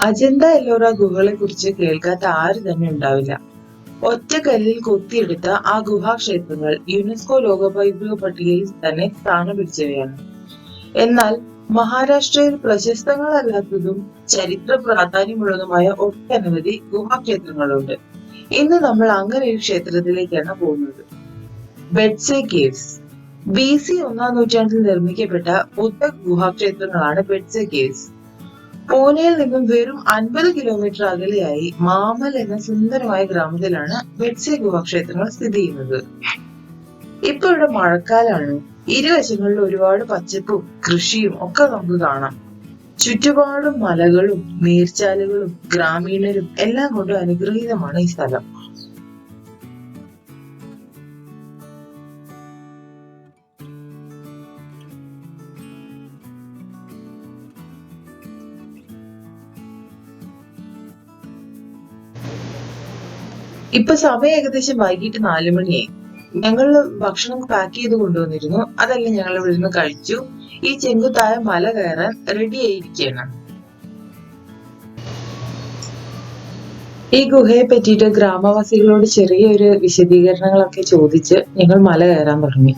അജന്ത എല്ലോറ ഗുഹകളെ കുറിച്ച് കേൾക്കാത്ത ആരും തന്നെ ഉണ്ടാവില്ല. ഒറ്റ കല്ലിൽ കൊത്തിയെടുത്ത ആ ഗുഹാക്ഷേത്രങ്ങൾ യുനെസ്കോ ലോക പൈതൃക പട്ടികയിൽ തന്നെ സ്ഥാനം പിടിച്ചവയാണ് എന്നാൽ മഹാരാഷ്ട്രയിൽ പ്രശസ്തങ്ങളല്ലാത്തതും ചരിത്ര പ്രാധാന്യമുള്ളതുമായ ഒട്ടനവധി ഗുഹാക്ഷേത്രങ്ങളുണ്ട്. ഇന്ന് നമ്മൾ അങ്ങനെ ഒരു ക്ഷേത്രത്തിലേക്കാണ് പോകുന്നത്. ബെഡ്സെ കേവ്സ്. ബി സി ഒന്നാം നൂറ്റാണ്ടിൽ നിർമ്മിക്കപ്പെട്ട ബുദ്ധ ഗുഹാക്ഷേത്രങ്ങളാണ് ബെഡ്സെ കേവ്സ്. പൂനെയിൽ നിന്നും വെറും അൻപത് കിലോമീറ്റർ അകലെയായി മാമൽ എന്ന സുന്ദരമായ ഗ്രാമത്തിലാണ് ബെഡ്സെ ഗുഹാക്ഷേത്രങ്ങൾ സ്ഥിതി ചെയ്യുന്നത്. ഇപ്പൊ ഇവിടെ മഴക്കാലാണ്. ഇരുവശങ്ങളിൽ ഒരുപാട് പച്ചപ്പും കൃഷിയും ഒക്കെ നമുക്ക് കാണാം. ചുറ്റുപാടും മലകളും നീർച്ചാലുകളും ഗ്രാമീണരും എല്ലാം കൊണ്ടും അനുഗ്രഹീതമാണ് ഈ സ്ഥലം. ഇപ്പൊ സമയം ഏകദേശം വൈകിട്ട് നാലു മണിയായി. ഞങ്ങൾ ഭക്ഷണം പാക്ക് ചെയ്ത് കൊണ്ടുവന്നിരുന്നു. അതെല്ലാം ഞങ്ങൾ ഇവിടെ നിന്ന് കഴിച്ചു. ഈ ചെങ്കുത്തായ മല കയറാൻ റെഡി ആയിരിക്കുകയാണ്. ഈ ഗുഹയെ പറ്റിയിട്ട് ഗ്രാമവാസികളോട് ചെറിയൊരു വിശദീകരണങ്ങളൊക്കെ ചോദിച്ച് ഞങ്ങൾ മല കയറാൻ തുടങ്ങി.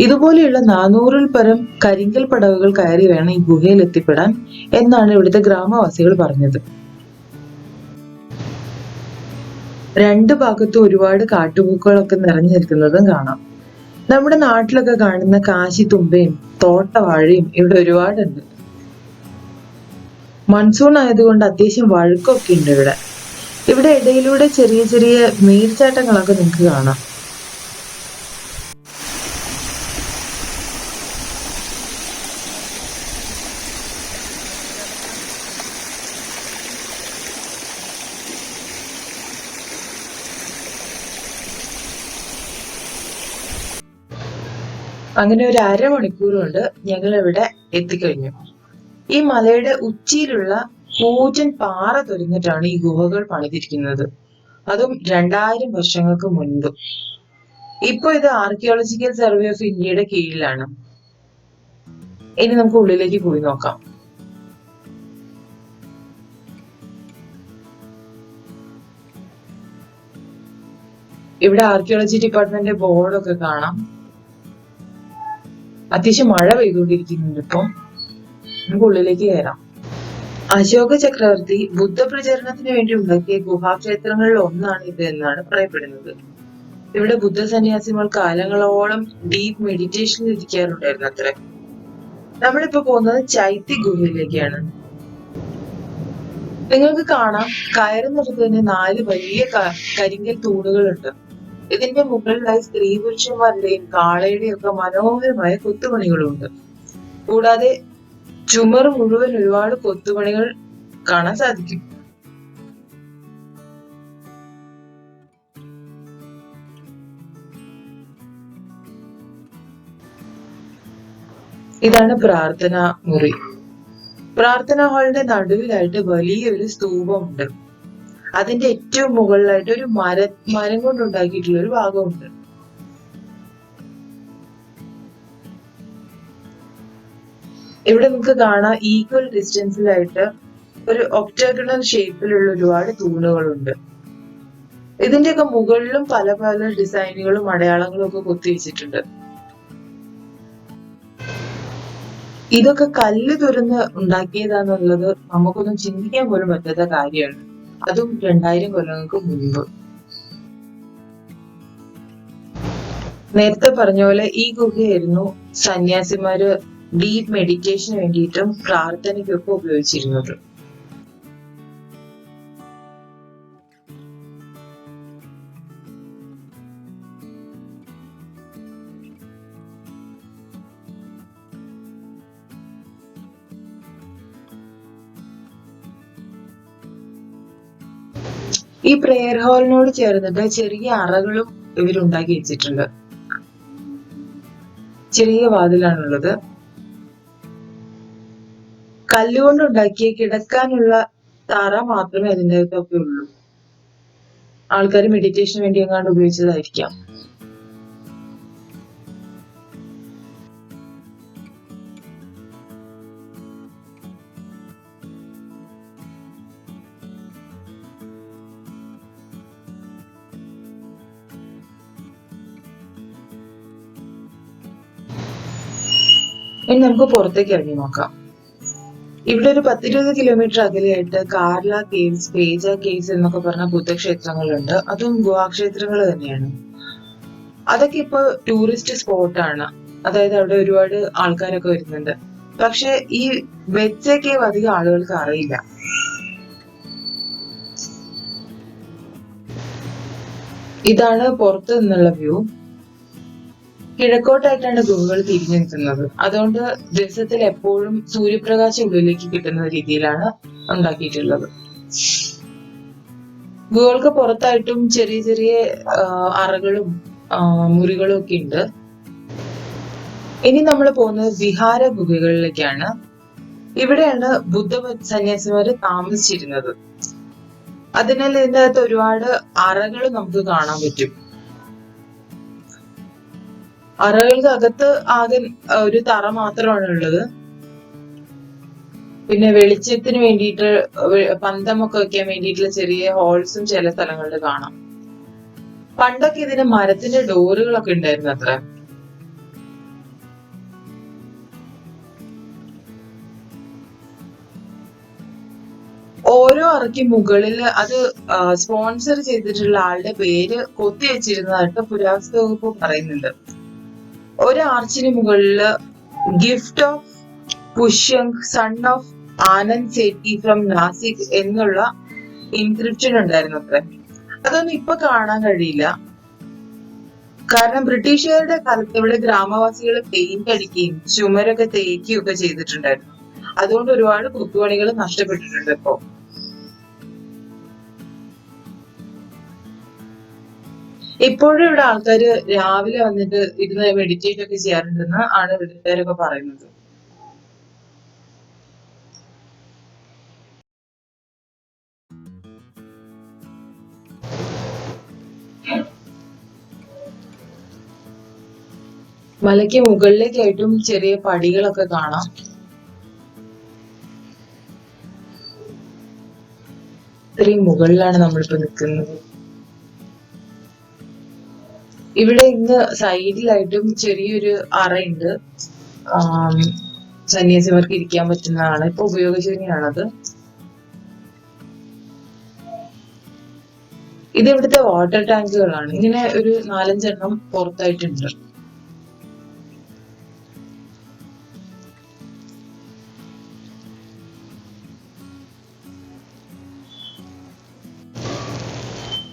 ഇതുപോലെയുള്ള നാനൂറിൽ പരം കരിങ്കൽ പടവുകൾ കയറി വേണം ഈ ഗുഹയിൽ എത്തിപ്പെടാൻ എന്നാണ് ഇവിടുത്തെ ഗ്രാമവാസികൾ പറഞ്ഞത്. രണ്ട് ഭാഗത്തും ഒരുപാട് കാട്ടുപൂക്കളൊക്കെ നിറഞ്ഞു നിൽക്കുന്നതും കാണാം. നമ്മുടെ നാട്ടിലൊക്കെ കാണുന്ന കാശി കാശിത്തുമ്പയും തോട്ടവാഴയും ഇവിടെ ഒരുപാടുണ്ട്. മൺസൂൺ ആയതുകൊണ്ട് അത്യാവശ്യം വഴുക്കൊക്കെ ഉണ്ട് ഇവിടെ. ഇവിടെ ഇടയിലൂടെ ചെറിയ ചെറിയ നീർച്ചാട്ടങ്ങളൊക്കെ നിങ്ങൾക്ക് കാണാം. അങ്ങനെ ഒരു അരമണിക്കൂർ കൊണ്ട് ഞങ്ങൾ ഇവിടെ എത്തിക്കഴിഞ്ഞു. ഈ മലയുടെ ഉച്ചിയിലുള്ള പൂജൻ പാറ തുരഞ്ഞിട്ടാണ് ഈ ഗുഹകൾ പണിതിരിക്കുന്നത്. അതും രണ്ടായിരം വർഷങ്ങൾക്ക് മുൻപ്. ഇപ്പൊ ഇത് ആർക്കിയോളജിക്കൽ സർവേ ഓഫ് ഇന്ത്യയുടെ കീഴിലാണ്. ഇനി നമുക്ക് ഉള്ളിലേക്ക് പോയി നോക്കാം. ഇവിടെ ആർക്കിയോളജി ഡിപ്പാർട്ട്മെന്റ് ബോർഡൊക്കെ കാണാം. അത്യാവശ്യം മഴ പെയ്തുകൊണ്ടിരിക്കുന്നുണ്ട് ഇപ്പം. നമുക്ക് ഉള്ളിലേക്ക് കയറാം. അശോക ചക്രവർത്തി ബുദ്ധപ്രചരണത്തിന് വേണ്ടി ഉണ്ടാക്കിയ ഗുഹാക്ഷേത്രങ്ങളിൽ ഒന്നാണ് ഇത് എന്നാണ് പറയപ്പെടുന്നത്. ഇവിടെ ബുദ്ധ സന്യാസിമാർ കാലങ്ങളോളം ഡീപ് മെഡിറ്റേഷനിൽ ഇരിക്കാറുണ്ടായിരുന്നു അത്ര. നമ്മളിപ്പോ പോകുന്നത് ചൈത്യ ഗുഹയിലേക്കാണ്. നിങ്ങൾക്ക് കാണാം കയറുന്നിടത്ത് തന്നെ നാല് വലിയ കരിങ്കൽ തൂണുകളുണ്ട്. ഇതിന്റെ മുകളിലായി സ്ത്രീ പുരുഷന്മാരുടെയും കാളയുടെയും ഒക്കെ മനോഹരമായ കൊത്തുപണികളുണ്ട്. കൂടാതെ ചുമർ മുഴുവൻ ഒരുപാട് കൊത്തുപണികൾ കാണാൻ സാധിക്കും. ഇതാണ് പ്രാർത്ഥന മുറി. പ്രാർത്ഥന ഹാളിന്റെ നടുവിലായിട്ട് വലിയൊരു സ്തൂപമുണ്ട്. അതിന്റെ ഏറ്റവും മുകളിലായിട്ട് ഒരു മര മരം കൊണ്ടുണ്ടാക്കിയിട്ടുള്ള ഒരു ഭാഗമുണ്ട്. ഇവിടെ നമുക്ക് കാണാം ഈക്വൽ ഡിസ്റ്റൻസിലായിട്ട് ഒരു ഒക്ടഗണൽ ഷേപ്പിലുള്ള ഒരുപാട് തൂണുകളുണ്ട്. ഇതിന്റെയൊക്കെ മുകളിലും പല പല ഡിസൈനുകളും അടയാളങ്ങളും ഒക്കെ കൊത്തിവെച്ചിട്ടുണ്ട് ഇതൊക്കെ കല്ല് തുരന്ന് ഉണ്ടാക്കിയതാന്നുള്ളത് നമുക്കൊന്നും ചിന്തിക്കാൻ പോലും പറ്റാത്ത കാര്യമാണ്. അതും രണ്ടായിരം കൊല്ലങ്ങൾക്ക് മുൻപ്. നേരത്തെ പറഞ്ഞ പോലെ ഈ ഗുഹയായിരുന്നു സന്യാസിമാര് ഡീപ് മെഡിറ്റേഷന് വേണ്ടിയിട്ടും പ്രാർത്ഥനയ്ക്കൊക്കെ ഉപയോഗിച്ചിരുന്നത്. ഈ പ്രെയർ ഹാളിനോട് ചേർന്നിട്ട് ചെറിയ അറകളും ഇവരുണ്ടാക്കി വെച്ചിട്ടുണ്ട്. ചെറിയ വാതിലാണുള്ളത്. കല്ലുകൊണ്ട് ഉണ്ടാക്കിയ കിടക്കാനുള്ള തറ മാത്രമേ അതിന്റെ അകത്തൊക്കെ ഉള്ളൂ. ആൾക്കാർ മെഡിറ്റേഷന് വേണ്ടി എങ്ങാണ്ട് ഉപയോഗിച്ചതായിരിക്കാം. ഇനി നമുക്ക് പുറത്തേക്ക് ഇറങ്ങി നോക്കാം. ഇവിടെ ഒരു പത്തിരുപത് കിലോമീറ്റർ അകലെയായിട്ട് കാർല കേവ്സ് പേജ കേവ്സ് എന്നൊക്കെ പറഞ്ഞ ബുദ്ധക്ഷേത്രങ്ങളുണ്ട് അതും ഗുഹാക്ഷേത്രങ്ങൾ തന്നെയാണ്. അതൊക്കെ ഇപ്പൊ ടൂറിസ്റ്റ് സ്പോട്ടാണ് അതായത് അവിടെ ഒരുപാട് ആൾക്കാരൊക്കെ വരുന്നുണ്ട്. പക്ഷെ ഈ വെച്ച കേവ് അധികം ആളുകൾക്ക് അറിയില്ല. ഇതാണ് പുറത്തു നിന്നുള്ള വ്യൂ. കിഴക്കോട്ടായിട്ടാണ് ഗുഹകൾ തിരിഞ്ഞു നിൽക്കുന്നത്. അതുകൊണ്ട് ദിവസത്തിൽ എപ്പോഴും സൂര്യപ്രകാശം ഉള്ളിലേക്ക് കിട്ടുന്ന രീതിയിലാണ് ഉണ്ടാക്കിയിട്ടുള്ളത്. ഗുഹകൾക്ക് പുറത്തായിട്ടും ചെറിയ ചെറിയ അറകളും മുറികളും ഒക്കെ ഉണ്ട്. ഇനി നമ്മൾ പോകുന്നത് വിഹാര ഗുഹകളിലേക്കാണ്. ഇവിടെയാണ് ബുദ്ധ സന്യാസിമാര് താമസിച്ചിരുന്നത്. അതിനാൽ ഇതിനകത്ത് ഒരുപാട് അറകൾ നമുക്ക് കാണാൻ പറ്റും. അറകൾക്ക് അകത്ത് ആകെ ഒരു തറ മാത്രമാണ് ഉള്ളത്. പിന്നെ വെളിച്ചത്തിന് വേണ്ടിയിട്ട് പന്തമൊക്കെ വെക്കാൻ വേണ്ടിയിട്ടുള്ള ചെറിയ ഹോൾസും ചില സ്ഥലങ്ങളിൽ കാണാം. പണ്ടൊക്കെ ഇതിന് മരത്തിന്റെ ഡോറുകളൊക്കെ ഉണ്ടായിരുന്നു അത്ര. ഓരോ അറയ്ക്ക് മുകളിൽ അത് സ്പോൺസർ ചെയ്തിട്ടുള്ള ആളുടെ പേര് കൊത്തി വെച്ചിരുന്നതായിട്ട് പുരാവസ്തു വകുപ്പ് പറയുന്നുണ്ട്. ഒരു ആർച്ചിന് മുകളിൽ gift of പുഷ്യങ് son of Anand Sethi from Nashik എന്നുള്ള ഇൻക്രിപ്ഷൻ ഉണ്ടായിരുന്നു അത്ര. അതൊന്നും ഇപ്പൊ കാണാൻ കഴിയില്ല. കാരണം ബ്രിട്ടീഷുകാരുടെ കാലത്ത് ഇവിടെ ഗ്രാമവാസികൾ പെയിന്റ് അടിക്കുകയും ചുമരൊക്കെ തേക്കുകയും ഒക്കെ ചെയ്തിട്ടുണ്ടായിരുന്നു. അതുകൊണ്ട് ഒരുപാട് കുത്തുപണികൾ നഷ്ടപ്പെട്ടിട്ടുണ്ട് ഇപ്പോ. ഇപ്പോഴും ഇവിടെ ആൾക്കാര് രാവിലെ വന്നിട്ട് ഇരുന്ന് മെഡിറ്റേറ്റ് ഒക്കെ ചെയ്യാറുണ്ടെന്ന് ആണ് ഇവിടുത്തേരൊക്കെ പറയുന്നത്. മലയ്ക്ക് മുകളിലേക്കായിട്ടും ചെറിയ പടികളൊക്കെ കാണാം. ഇത്രയും മുകളിലാണ് നമ്മളിപ്പോ നിൽക്കുന്നത്. ഇവിടെ ഇന്ന് സൈഡിലായിട്ടും ചെറിയൊരു അറയുണ്ട്. സന്യാസിമാർക്ക് ഇരിക്കാൻ പറ്റുന്നതാണ്. ഇപ്പൊ ഉപയോഗിച്ചതിനാണത് ഇത് ഇവിടുത്തെ വാട്ടർ ടാങ്കുകളാണ് ഇങ്ങനെ ഒരു നാലഞ്ചെണ്ണം പുറത്തായിട്ടുണ്ട്.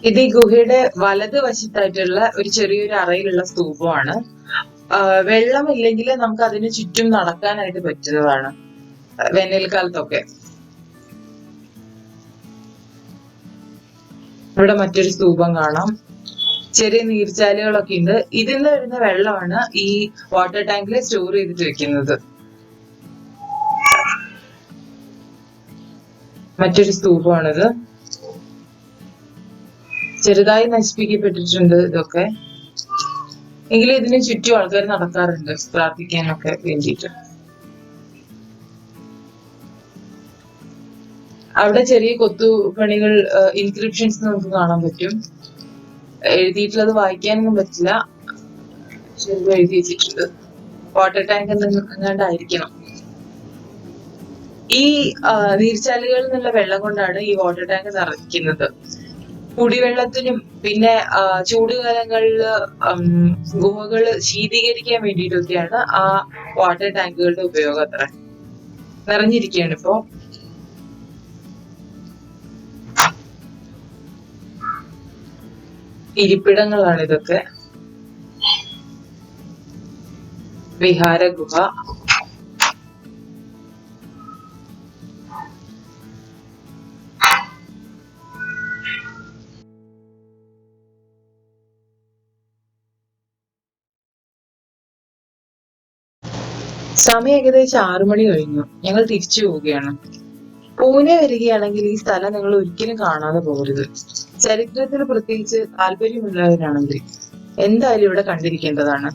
ഇത് ഈ ഗുഹയുടെ വലത് വശത്തായിട്ടുള്ള ഒരു ചെറിയൊരു അറയിലുള്ള സ്തൂപമാണ്. വെള്ളമില്ലെങ്കിൽ നമുക്ക് അതിന് ചുറ്റും നടക്കാനായിട്ട് പറ്റുന്നതാണ്. വേനൽക്കാലത്തൊക്കെ. ഇവിടെ മറ്റൊരു സ്തൂപം കാണാം. ചെറിയ നീർച്ചാലുകളൊക്കെ ഉണ്ട്. ഇതിൽ നിന്ന് വരുന്ന വെള്ളമാണ് ഈ വാട്ടർ ടാങ്കിൽ സ്റ്റോർ ചെയ്തിട്ട് വെക്കുന്നത്. മറ്റൊരു സ്തൂപമാണിത്. ചെറുതായി നശിപ്പിക്കപ്പെട്ടിട്ടുണ്ട് ഇതൊക്കെ. എങ്കിലും ഇതിന് ചുറ്റും ആൾക്കാർ നടക്കാറുണ്ട് പ്രാർത്ഥിക്കാനൊക്കെ വേണ്ടിയിട്ട്. അവിടെ ചെറിയ കൊത്തുപണികൾ ഇൻക്രിപ്ഷൻസ് നമുക്ക് കാണാൻ പറ്റും. എഴുതിയിട്ടുള്ളത് വായിക്കാനൊന്നും പറ്റില്ല. എഴുതി വെച്ചിട്ടുണ്ട്. വാട്ടർ ടാങ്ക് എങ്ങാണ്ടായിരിക്കണം ഈ നീർച്ചാലുകളിൽ നിന്നുള്ള വെള്ളം കൊണ്ടാണ് ഈ വാട്ടർ ടാങ്ക് നിറയ്ക്കുന്നത്. കുടിവെള്ളത്തിനും പിന്നെ ആ, ഗുഹകൾ ശീതീകരിക്കാൻ വേണ്ടിയിട്ടൊക്കെയാണ് ആ വാട്ടർ ടാങ്കുകളുടെ ഉപയോഗം അത്ര. നിറഞ്ഞിരിക്കുകയാണ് ഇപ്പോ. ഇരിപ്പിടങ്ങളാണ് ഇതൊക്കെ. വിഹാര ഗുഹ സമയം ഏകദേശം ആറു മണി കഴിഞ്ഞു. ഞങ്ങൾ തിരിച്ചു പോവുകയാണ്. പൂനെ വരികയാണെങ്കിൽ ഈ സ്ഥലം നിങ്ങൾ ഒരിക്കലും കാണാതെ പോകരുത്. ചരിത്രത്തിൽ പ്രത്യേകിച്ച് താല്പര്യമുള്ളവരാണെങ്കിൽ എന്തായാലും ഇവിടെ കണ്ടിരിക്കേണ്ടതാണ്.